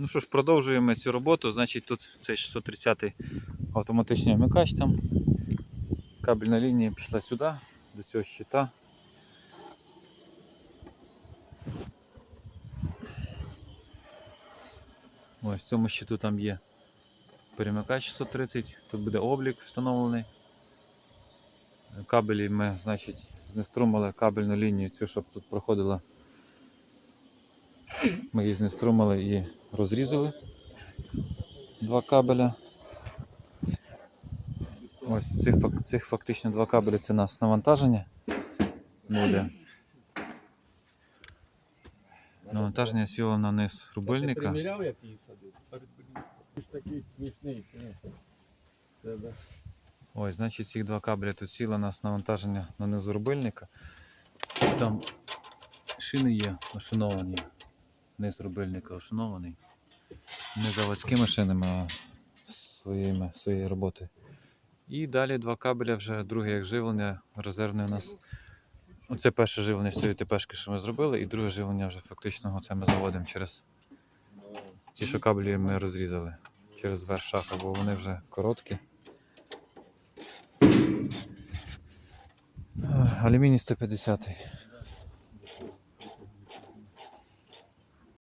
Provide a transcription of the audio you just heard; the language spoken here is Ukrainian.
Ну що ж, продовжуємо цю роботу. Значить, тут цей 630-й автоматичний вмикач там. Кабельна лінія пішла сюди, до цього щита. Ось в цьому щиту там є перемикач 630, тут буде облік встановлений. Кабелі ми, значить, знеструмили кабельну лінію, цю, щоб тут проходила. Ми її знеструмили і розрізали. Два кабеля. Ось цих, цих фактично два кабелі це нас навантаження буде. Навантаження сіло на низ Ти рубильника. приміряв, як її Ти? Тебе. Ось, значить, ці два кабеля тут сіло у нас навантаження на низу рубильника. Там шини є ошиновані. Низ рубильника ошинований. Не заводськими шинами, а своїми, своєю роботою. І далі два кабеля вже друге як живлення резервне у нас. Оце перше живлення з цієї ТПшки, що ми зробили, і друге живлення вже фактично оце ми заводимо через ті, що кабелі ми розрізали через верх шафа, бо вони вже короткі. Алюміній 150.